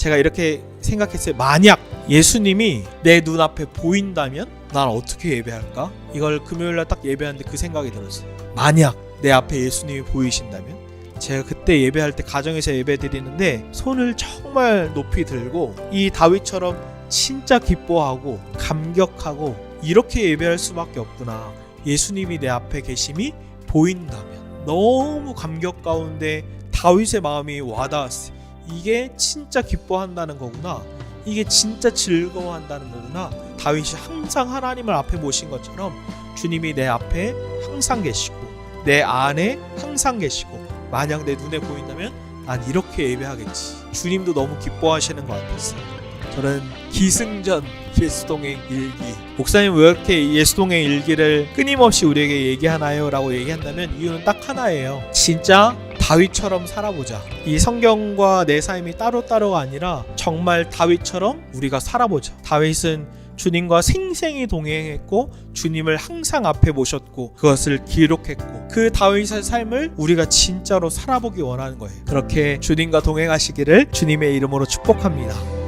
제가 이렇게 생각했어요. 만약 예수님이 내 눈앞에 보인다면 난 어떻게 예배할까? 이걸 금요일 날 딱 예배하는데 그 생각이 들었어요. 만약 내 앞에 예수님이 보이신다면 제가 그때 예배할 때 가정에서 예배 드리는데 손을 정말 높이 들고 이 다윗처럼 진짜 기뻐하고 감격하고 이렇게 예배할 수밖에 없구나. 예수님이 내 앞에 계심이 보인다면 너무 감격 가운데 다윗의 마음이 와닿았어요. 이게 진짜 기뻐한다는 거구나. 이게 진짜 즐거워한다는 거구나. 다윗이 항상 하나님을 앞에 모신 것처럼 주님이 내 앞에 항상 계시고 내 안에 항상 계시고 만약 내 눈에 보인다면 난 이렇게 예배하겠지. 주님도 너무 기뻐하시는 것 같았어요. 저는 기승전 예수동행 일기. 목사님 왜 이렇게 예수동행 일기를 끊임없이 우리에게 얘기하나요? 라고 얘기한다면 이유는 딱 하나예요. 진짜 다윗처럼 살아보자. 이 성경과 내 삶이 따로따로가 아니라 정말 다윗처럼 우리가 살아보자. 다윗은 주님과 생생히 동행했고 주님을 항상 앞에 모셨고 그것을 기록했고 그 다윗의 삶을 우리가 진짜로 살아보기 원하는 거예요. 그렇게 주님과 동행하시기를 주님의 이름으로 축복합니다.